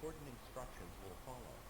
important instructions will follow.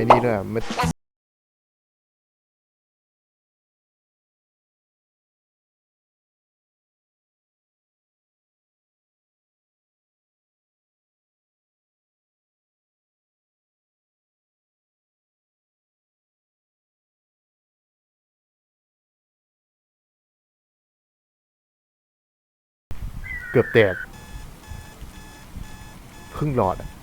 อ้นี่ด้วยมันเกือบแตกครึ่งหลอดอะ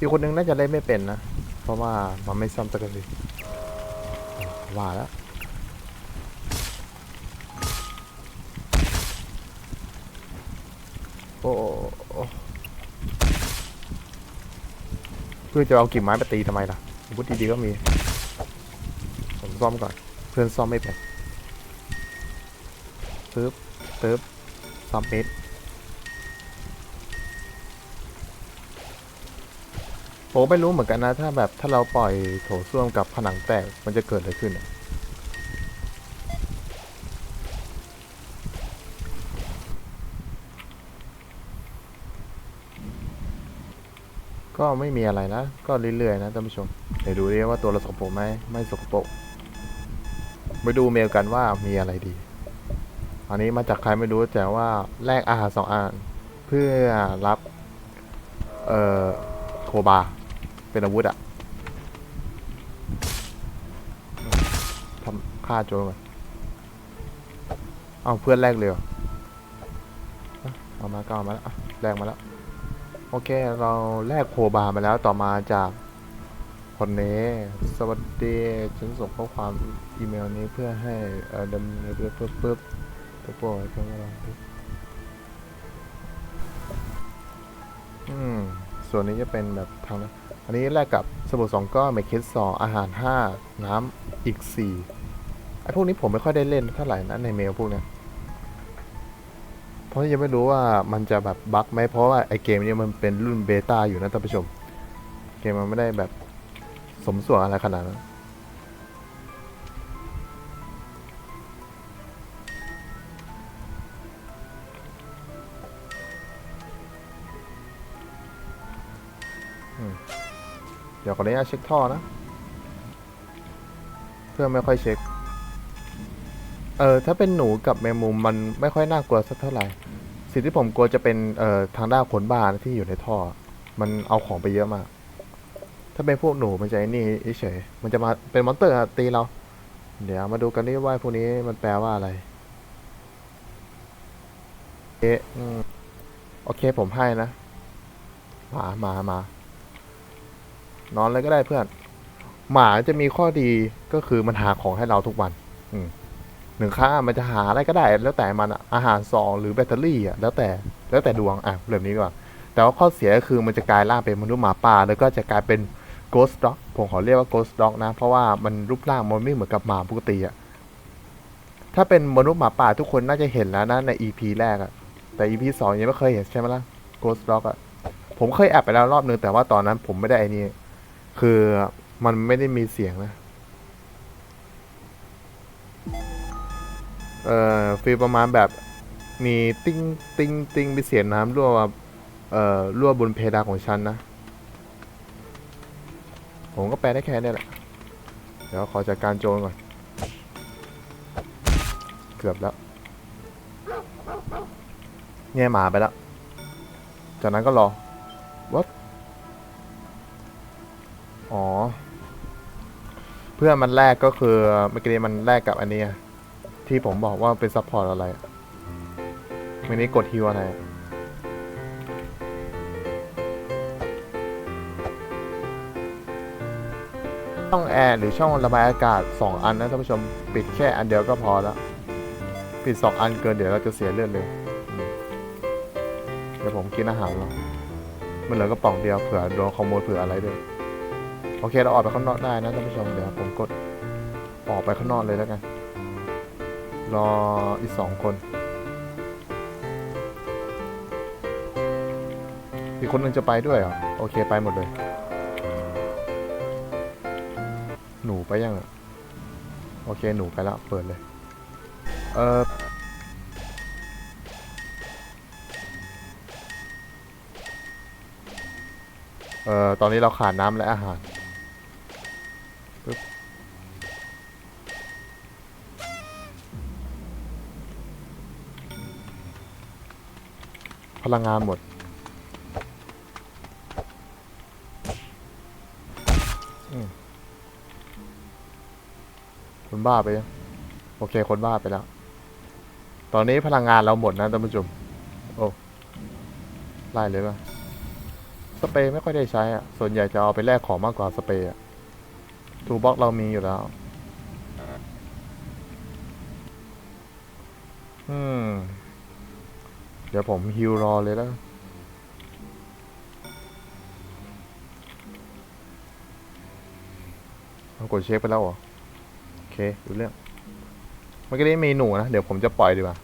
อีกคนนึงน่าจะเล่นไม่เป็นนะ เพราะว่ามันไม่ซ้ำตะกันเลยว่าแล้วโอ้เพื่อจะเอากิ่งไม้ไปตีทำไมล่ะอาวุธดีๆก็มี ผมซ่อมก่อน เพื่อนซ่อมไม่เป็นปึ๊บปึ๊บซ่อมเม็ด ผมไม่รู้เหมือนกันนะ ถ้าแบบถ้าเราปล่อยโถส้วมกับผนังแตกมันจะเกิดอะไรขึ้นอะก็ไม่มีอะไรนะ ก็เรื่อยๆนะท่านผู้ชม เดี๋ยวดูดิว่าตัวเราสกปรกไหม ไม่สกปรกไปดูเมลกันว่ามีอะไรดี อันนี้มาจากใครไม่รู้แต่ว่าแลกอาหารสองอันเพื่อรับ เอ่อ โคบา เป็นอาวุธอะทำฆ่าโจรก่อนเอาเพื่อนแลกเลยเหรอเอามาก็เอามาแล้วแลกมาแล้ว โอเค เราแลกโคบามาแล้วต่อมาจากคนนี้ สวัสดี ฉันส่งข้อความอีเมลนี้เพื่อให้เอ่อดำเนินเรื่องปึ๊บปึ๊บตัวโปรยเข้ามองดูอืม ส่วนนี้จะเป็นแบบทางนั้น อันนี้แลกกับสบู่สองก้อนเมคคิดสองอาหารห้าน้ำอีกสี่ไอพวกนี้ผมไม่ค่อยได้เล่นเท่าไหร่นะในเมลพวกเนี้ยเพราะยังไม่รู้ว่ามันจะแบบบั๊กไหมเพราะว่าไอเกมนี้มันเป็นรุ่นเบต้าอยู่นะท่านผู้ชม เกมมันไม่ได้แบบสมส่วนอะไรขนาดนั้นอืม เดี๋ยวขออนุญาตเช็คท่อนะ เพื่อไม่ค่อยเช็ค เออถ้าเป็นหนูกับแมงมุมมันไม่ค่อยน่ากลัวสักเท่าไหร่ สิ่งที่ผมกลัวจะเป็นเอ่อทางด้านขนบานที่อยู่ในท่อ มันเอาของไปเยอะมาก ถ้าเป็นพวกหนูมันจะไอ้นี่เฉย มันจะมาเป็นมอนเตอร์ตีเรา เดี๋ยวมาดูกันดิว่าพวกนี้มันแปลว่าอะไรเอ๊ะอืมโอเคผมให้นะหมาหมาหมา นอนเลยก็ได้เพื่อน หมาจะมีข้อดีก็คือมันหาของให้เราทุกวันหนึ่งครั้งอะมันจะหาอะไรก็ได้ แล้วแต่มันอาหารซองหรือแบตเตอรี่อะแล้วแต่แล้วแต่ดวงอะแบบนี้ดีกว่าแต่ว่าข้อเสียก็คือมันจะกลายร่างเป็นมนุษย์หมาป่า แล้วก็จะกลายเป็น ghost dog ผมขอเรียกว่า ghost dog นะ เพราะว่ามันรูปร่างมันไม่เหมือนกับหมาปกติอะถ้าเป็นมนุษย์หมาป่าทุกคนน่าจะเห็นแล้วนะใน EP แรกอะแต่ EP สองยังไม่เคยเห็นใช่ไหมล่ะ ghost dog อะผมเคยแอบไปแล้วรอบนึงแต่ว่าตอนนั้นผมไม่ได้ไอ้นี่ คือมันไม่ได้มีเสียงนะ เอ่อฟีลประมาณแบบมีติ้งติ้งติ้งมีเสียงน้ำรั่วเอ่อรั่วบนเพดานของฉันนะ ผมก็แปลได้แค่นี้แหละ เดี๋ยวขอจัดการโจรก่อน เกือบแล้วแง่หมาไปแล้ว จากนั้นก็รอวัด อ๋อ เพื่อนมันแรกก็คือเมื่อกี้มันแรกกับอันเนี้ยที่ผมบอกว่าเป็นซัพพอร์ตอะไรอะไม่นี้กดฮิวอะไรช่องแอร์หรือช่องระบายอากาศ 2 อันนะท่านผู้ชมปิดแค่อันเดียวก็พอแล้วปิด 2 อันเกินเดี๋ยวเราจะเสียเลือดเลย เดี๋ยวผมกินอาหารแล้วมันเหลือกระป๋องเดียวเผื่อโดนขโมยเผื่ออะไรด้วย โอเคเราออกไปข้างนอกได้นะท่านผู้ชมเดี๋ยวผมกดออกไปข้างนอกเลยแล้วกัน รออีกสองคน อีกคนหนึงจะไปด้วยเหรอโอเคไปหมดเลย หนูไปยังอะโอเคหนูไปแล้วเปิดเลย เออเออตอนนี้เราขาดน้ำและอาหาร พลังงานหมด คนบ้าไปยังโอเค คนบ้าไปแล้ว ตอนนี้พลังงานเราหมดนะท่านผู้ชม โอ้ ไล่เลยป่ะ สเปรย์ไม่ค่อยได้ใช้อะส่วนใหญ่จะเอาไปแลกของมากกว่าสเปรย์อะทูบ็อกเรามีอยู่แล้ว อืม เดี๋ยวผมฮิวรอเลยแล้วเรากดเช็คไปแล้วเหรอ โอเคดูเรื่องเมื่อกี้นี้มีหนูนะ เดี๋ยวผมจะปล่อยดีกว่า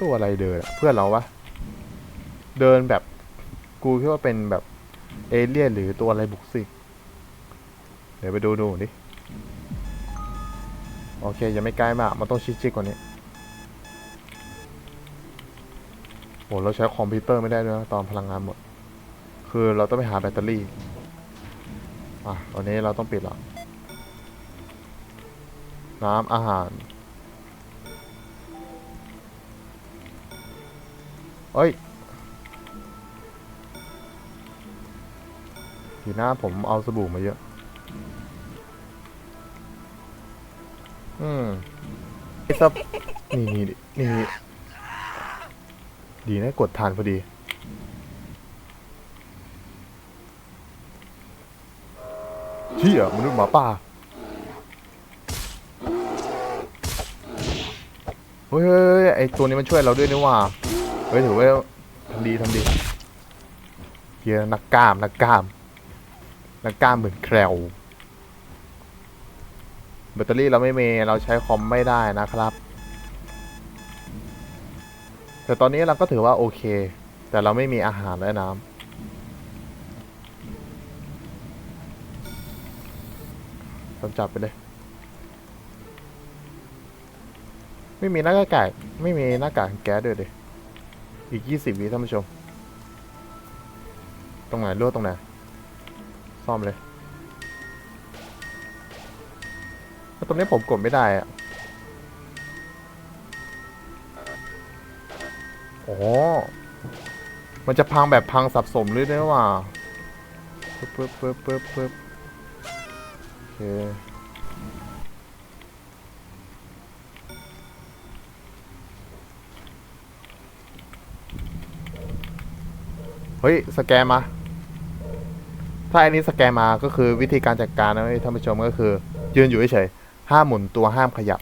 ตัวอะไรเดินเพื่อนเราวะ เดินแบบกูคิดว่าเป็นแบบ เอเลี่ยนหรือตัวอะไรบุกสิเดี๋ยวไปดูดูดิ โอเค ยังไม่ใกล้มาก มันต้องชิดๆกว่านี้โหเราใช้คอมพิวเตอร์ไม่ได้ด้วยนะตอนพลังงานหมด คือเราต้องไปหาแบตเตอรี่ อะตอนนี้เราต้องปิดแล้วน้ำอาหารเอ้ยทีหน้าผมเอาสบู่มาเยอะ อืมไอ้ซับนี่นี่นี่นี่ดีนะกดทานพอดีเชี่ยมนุษย์หมาป่าเฮ้ยไอตัวนี้มันช่วยเราด้วยนี่ว่าเฮ้ยถือว่าทำดีทำดีเฮียนักกล้ามนักกล้ามนักกล้ามเหมือนแคลว แบตเตอรี่เราไม่มีเราใช้คอมไม่ได้นะครับ แต่ตอนนี้เราก็ถือว่าโอเค แต่เราไม่มีอาหารและน้ำผมจับไปเลย ไม่มีหน้ากากไม่มีหน้ากากแก๊สด้วยดิอีกยี่สิบวิท่านผู้ชม ตรงไหนรั่วตรงไหน ซ่อมเลย ตรงนี้ผมกดไม่ได้อะโอ้มันจะพังแบบพังสับสมเลยนะว่าปึ๊บปึ๊บปึ๊บปึ๊บปึ๊บโอเคเฮ้ย สแกนมา ถ้าอันนี้สแกนมาก็คือวิธีการจัดการนะท่านผู้ชมก็คือ ยืนอยู่เฉย ห้ามหมุนตัวห้ามขยับ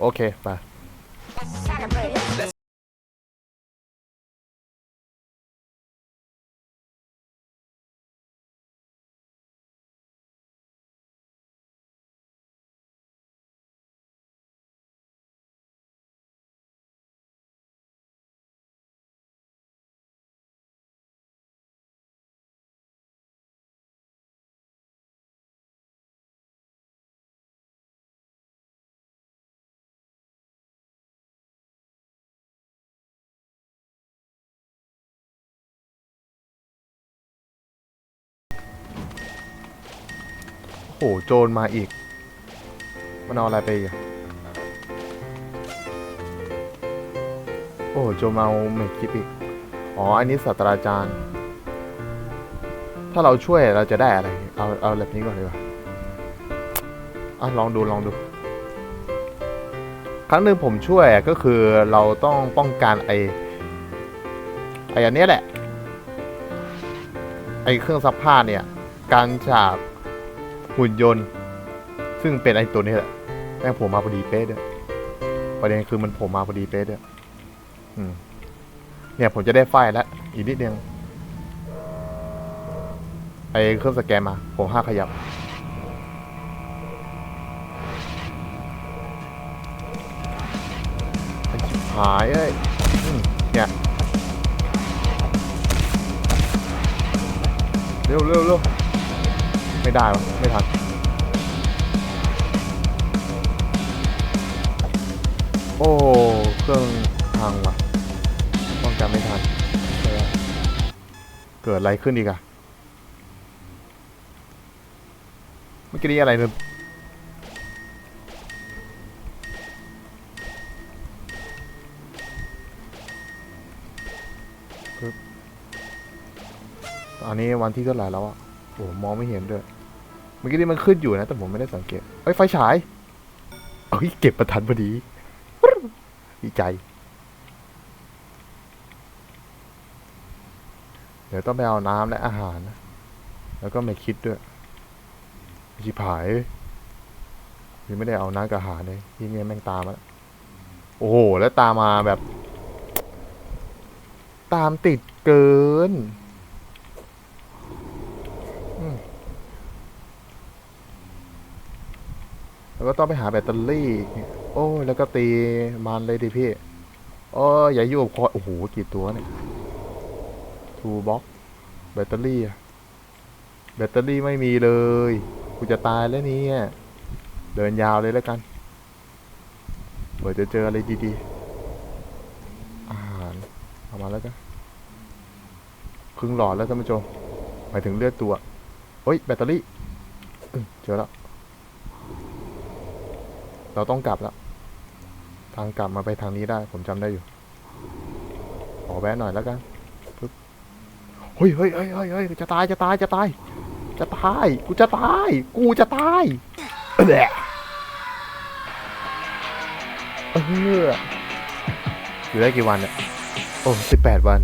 โอเค ไป หโจรมาอีก มันเอาอะไรไปอีกอะโอ้โจรมาเอาเมคคลิปอีก อ๋อ อันนี้ศาสตราจารย์ ถ้าเราช่วยเราจะได้อะไร เอาเอาแบบนี้ก่อนดีกว่าอะลองดูลองดู ครั้งหนึ่งผมช่วยก็คือเราต้องป้องกันไอไออันนี้แหละ ไอเครื่องซักผ้าเนี่ย การจาก หุ่นยนต์ ซึ่งเป็นไอตัวนี้แหละแม่งผมมาพอดีเป๊ะด้วยประเด็นคือมันผมมาพอดีเป๊ะด้วยอืมเนี่ยผมจะได้ไฟแล้วอีกนิดนึงไอเครื่องสแกนมา ผมห้าขยับ หายเอ้ยเนี่ยเร็วเร็วเร็ว ไม่ได้วะไม่ทันโอ้ เครื่องพังว่ะป้องกันไม่ทัน เกิดอะไรขึ้นอีกอะเมื่อกี้นี้อะไรเนี่ยอันนี้วันที่เท่าไหร่แล้วอะโอ้มองไม่เห็นด้วย มื่อกี้นี้มันขึ้นอยู่นะ แต่ผมไม่ได้สังเกตเอ้ยไฟฉายเอ้ยเก็บประทันพอดีดีใจ เดี๋ยวต้องไปเอาน้ำและอาหารนะแล้วก็ไม่คิดด้วยชิบหายยังไม่ได้เอาน้ำกับอาหารเลยที่เนี่ยแม่งตามมาแล้วโอ้โห แล้วตามมาแบบ ตามติดเกินอืม แล้วก็ต้องไปหาแบตเตอรี่ โอ้แล้วก็ตีมันเลยดิพี่โอ้อย่ายุ่งคอโอ้โหกี่ตัวเนี่ยทูบ็อกแบตเตอรี่แบตเตอรี่ไม่มีเลยกูจะตายแล้วนี่เดินยาวเลยแล้วกันเผื่อจะเจออะไรดีๆอาหารเอามาแล้วกันครึ่งหลอดแล้วท่านผู้ชมหมายถึงเลือดตัวเฮ้ยแบตเตอรี่เจอแล้ว เราต้องกลับแล้ว ทางกลับมาไปทางนี้ได้ ผมจำได้อยู่ ขอแวะหน่อยแล้วกันเฮ้ยเฮ้ยเฮ้ยเฮ้ยเฮ้ยจะตายจะตายจะตาย จะตาย กูจะตาย กูจะตายแหละเอออยู่ได้กี่วันเนี่ยโอ้สิบแปดวัน